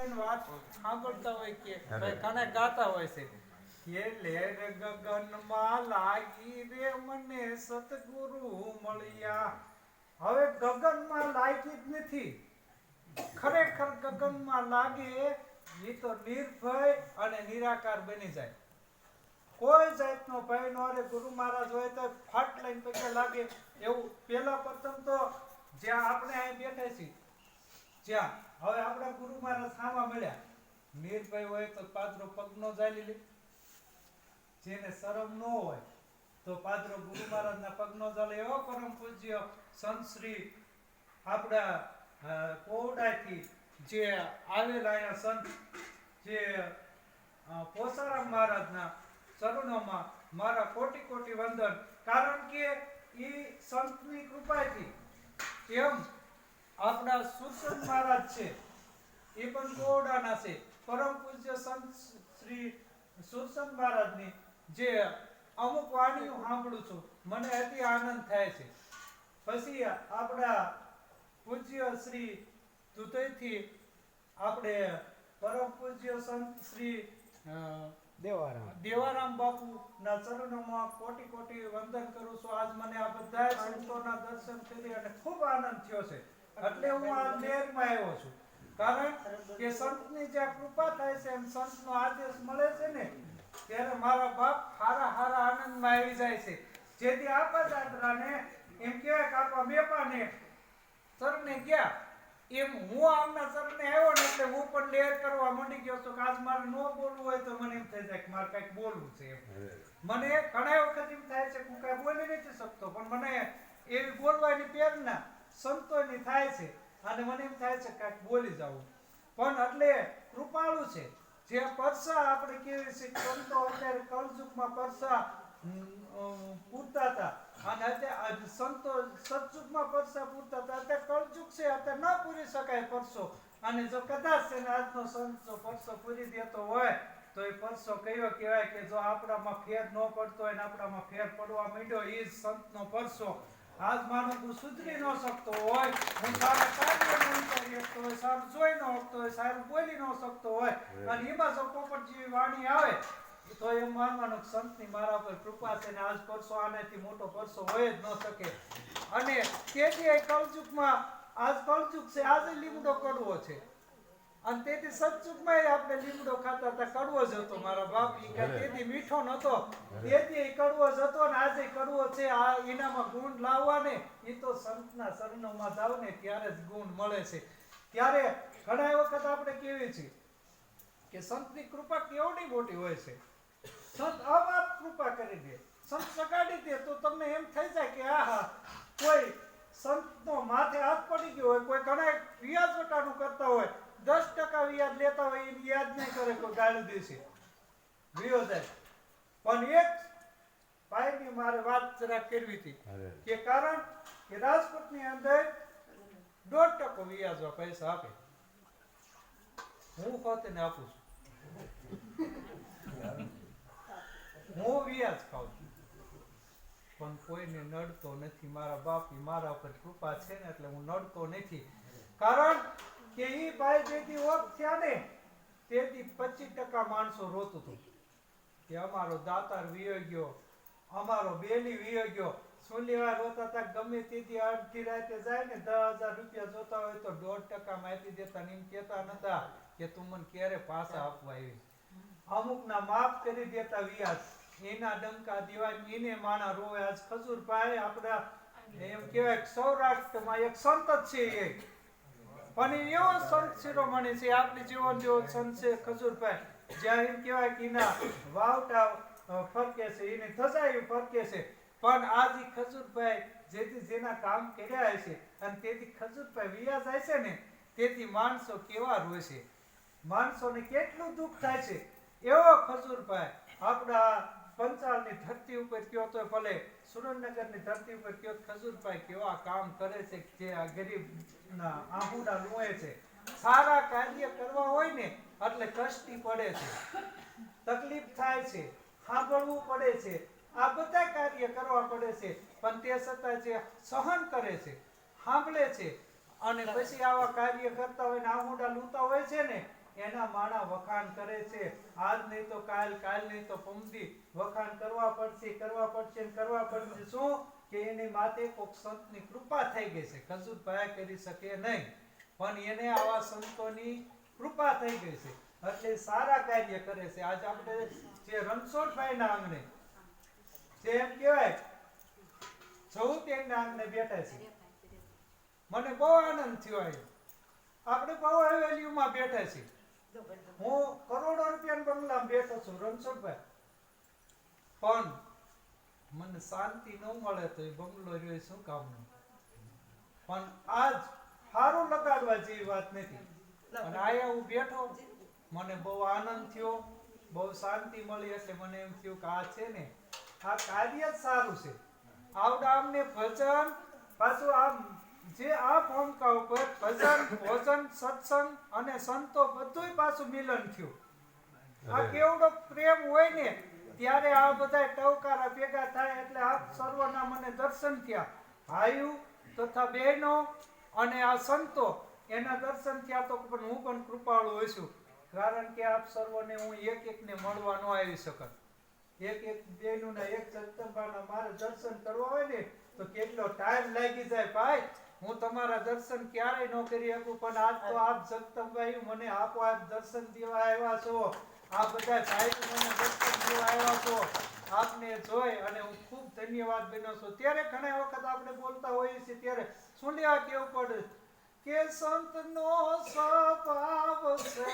એની વાત સાંભળતા હોય કે કને ગાતા હોય છે? કે લેર ગગનમાં લાગી રે મને સતગુરુ મળ્યા. હવે ગગનમાં લાગી જ નથી. ખરેખર ગગનમાં લાગે એ તો નિર્ભય અને નિરાકાર બની જાય. કોઈ જાતનો ભય નો અરે ગુરુ મહારાજ હોય તો ફાટ લઈને પગે લાગે. એવું પેલા પ્રથમ તો જ્યાં આપણે અહીં બેઠા છીએ જ્યાં હવે આપણા ગુરુ મહારાજ સામા મળ્યા. નિર્ભય હોય તો પાદરો પગનો ઝાલી લે. જેને શરમ ન હોય તો પાદરો ગુરુ મહારાજના પગનો ઝાલે. એવો પરમ પૂજ્ય સંત શ્રી આપણા કોવડાથી જે આવેલા અહીંયા સંત, જે પોસારામ મહારાજના ચરણોમાં મારા કોટી કોટી વંદન. કારણ કે એ સંતની કૃપાથી એમ આપણા સુરસન મહારાજ છે. એ પણ કોરડાના છે. પરમ પૂજ્ય સંત શ્રી સુરસન મહારાજની જે અમુક વાણીઓ સાંભળું છું મને અતિ આનંદ થાય છે. પછી આપણા પૂજ્ય શ્રી દુધઈથી આપણે પરમ પૂજ્ય સંત શ્રી દેવારામ. દેવારામ બાપુ ના ચરણોમાં કોટી કોટી વંદન કરું છું. આજ મને આ બધા સંતોના દર્શન કરી અને ખૂબ આનંદ થયો છે. એટલે હું આ લેરમાં આવ્યો છું. કારણ કે સંતની જ્યાં કૃપા થાય છે એમ સંતનો આદેશ મળે છે ને ત્યારે મારા બાપ હારા હારા આનંદમાં આવી જાય છે. જેથી આપા દાદરાને એમ કહેવાય કે આપા બેપાને સરને ગયા. એમ હું આમના સરને આવ્યો ને એટલે હું પણ લેર કરવા માંડી ગયો છું કે આજ મારે ન બોલવું હોય તો મને એમ થઈ જાય કે મારે કંઈક બોલવું છે મને ઘણા વખત એમ થાય છે કે હું કાંઈ બોલી નથી શકતો પણ મને એવી બોલવાની પ્રેરણા સંતોની થાય છે. અને મને એમ થાય છે કાંઈક બોલી જાવું પણ એટલે કૃપાળુ છે. જે પરસા આપણે કેવી છે સંતો અત્યારે કળજુગમાં પરસા પૂરતા હતા. અને અત્યારે સંતો સતયુગમાં પરસા પૂરતા હતા, અત્યારે કળજુગ છે, અત્યારે ન પૂરી શકાય પરસો. અને જો કદાચ છે આજનો સંતો પરસો પૂરી દેતો હોય, તો એ પરસો કયો કહેવાય કે જો આપણામાં ફેર ન પડતો હોય ને આપણામાં ફેર પડવા માંડ્યો એ જ સંતનો પરસો. આજ માનો તું સુધરી ન શકતો હોય. હું સારા કાર્ય ન કરી શકતો હોય સારું જોઈ ન શકતો હોય સારું બોલી ન શકતો હોય. અને એમાં જો પોપટ જેવી વાણી આવે તો એમ માનવાનું સંત સંતની મારા પર કૃપા છે ને આજ પરસો આનાથી મોટો પરસો હોય જ ન શકે. અને તેથી એ કળજુગમાં આજ કળજુગ છે આજે લીમડો કડવો છે. અને તેથી સતયુગમાં આપણે લીમડો ખાતા હતા. કડવો જ હતો મારા બાપ. ઈ તેથી મીઠો નતો તેથી કડવો જ હતો ને આજે કડવો છે. આ એનામાં ગુણ લાવવા ને એ તો સંતના શરણોમાં જાવ ને ત્યારે જ ગુણ મળે છે. ત્યારે ઘણા વખત આપણે કેવી છીએ કે સંતની કૃપા કેવડી મોટી હોય છે. સંત અવાપ કૃપા કરી દે. સંત સગાડી દે તો તમને એમ થઈ જાય કે આહા કોઈ સંતનો માથે હાથ પડી ગયો હોય કોઈ ઘણા વ્યાજ વટાણું કરતા હોય દસ ટકા વ્યાજ લેતા હોય એ વ્યાજ નહીં કરે કોઈ ગાળું દેશે. ગયો જાય પણ એક ભાઈની મારે વાત જરા કરવી હતી. કે કારણ કે રાજકોટની અંદર દોઢ ટકો વ્યાજ પૈસા આપે. હું પોતે ને આપું છું. હું વ્યાજ ખાઉં છું. પણ કોઈને નડતો નથી. મારા બાપ ઈ મારા ઉપર કૃપા છે ને એટલે હું નડતો નથી. કારણ કે એ ભાઈ જેથી ઓફ થયા તેથી પચીસ ટકા માણસો રોતું હતું. કે અમારો દાતાર વિયો ગયો, અમારો બેલી વિયો ગયો. શું રોતા હતા, ગમે તેથી અડધી રાતે જાય ને દસ હજાર રૂપિયા જોતા હોય તો દોઢ ટકા માહિતી દેતા એમ કહેતા નતા કે તું મને ક્યારે પાછા આપવા આવી. અમુકના માફ કરી દેતા વ્યાજ એના ડંકા દિવાય એને માણા રોવે. આજ ખજૂરભાઈ આપણા, એમ કહેવાય સૌરાષ્ટ્રમાં એક સંત છે એ. એ એવો સંત શિરોમણી છે આપણી જીવન જેવો સંત છે ખજૂરભાઈ જ્યાં એમ કહેવાય કે એના વાવટા ફરકે છે, એની ધજાઈ ફરકે છે. પણ આજે ખજૂરભાઈ જેથી જેના કામ કર્યા છે અને તેથી ખજૂરભાઈ વિયા જાય છે ને, તેથી માણસો કેવા રોય છે. માણસોને કેટલું દુઃખ થાય છે. એવો ખજૂરભાઈ આપણા પંચાળની ધરતી ઉપર કયો તો ભલે સુરેન્દ્રનગરની ધરતી ઉપર કયો ખજૂરભાઈ કેવા કામ કરે છે જે આ ગરીબના આહુડા લુએ છે. સારા કાર્ય કરવા હોય ને એટલે કષ્ટી પડે છે. તકલીફ થાય છે. સાંભળવું પડે છે. આ બધા કાર્ય કરવા પડે છે. પણ તે છતાં જે સહન કરે છે, સાંભળે છે અને પછી આવા કાર્ય કરતા હોય ને આહુડા લૂતા હોય છે ને એના માણા વખાણ કરે છે. આજ નહીં તો કાલ કાલ નહીં તો પમદી. વખાણ કરવા પડશે કરવા પડશે કરવા પડશે. શું? કે એની માથે કોક સંતની કૃપા થઈ ગઈ છે. ખજૂરભાઈ કરી શકે નહીં. પણ એને આવા સંતોની કૃપા થઈ ગઈ છે. એટલે સારા કાર્ય કરે છે. આજ આપણે જે રણછોડભાઈના આંગણે, જે એમ કહેવાય ચૌદ આંગણે બેઠા છે. મને બહુ આનંદ થયો આજે આપણે બહુ હવેલીમાં બેઠા છીએ. હું કરોડો રૂપિયાના બંગલા બેઠો છું, રણછોડભાઈ. પણ મને શાંતિ ન મળે તો એ બંગલો રહ્યો શું કામનો? પણ આજ સારું લગાડવા જેવી વાત નથી. અને આયા હું બેઠો, મને બહુ આનંદ થયો, બહુ શાંતિ મળી એટલે મને એમ થયું કે આ છે ને, આ કાર્ય જ સારું છે. આવડા આમને ભજન, પાછું આમ જે આ ભૂમિકા ઉપર ભજન સત્સંગ અને સંતો બધુંય પાછું મિલન થયું. આ કેવડો પ્રેમ હોય ને ત્યારે આ બધા ટવકારા ભેગા થાય એટલે આપ સર્વના મને દર્શન થયા. ભાઈઓ તથા બહેનો અને આ સંતો એના દર્શન થયા તો પણ હું પણ કૃપાળુ હોઈશું કારણ કે આપ સર્વને હું એક એકને મળવા ન આવી શકત. એક એક બેનું એક જગદંબાના મારે દર્શન કરવા હોય ને તો કેટલો ટાઈમ લાગી જાય ભાઈ. હું તમારા દર્શન ક્યારેય ન કરી શકું, પણ આજ તો આપ જગદંબાઈ મને આપો, આપ દર્શન દેવા આવ્યા છો. આ બધા સાહેબ મને દર્શન દેવા આવ્યા છો. આપને જોઈ અને હું ખૂબ ધન્યવાદ બન્યો છું. ત્યારે ઘણા વખત આપણે બોલતા હોઈએ છીએ, ત્યારે શું લેવા કેવું પડે કે સંતનો સ્વભાવ છે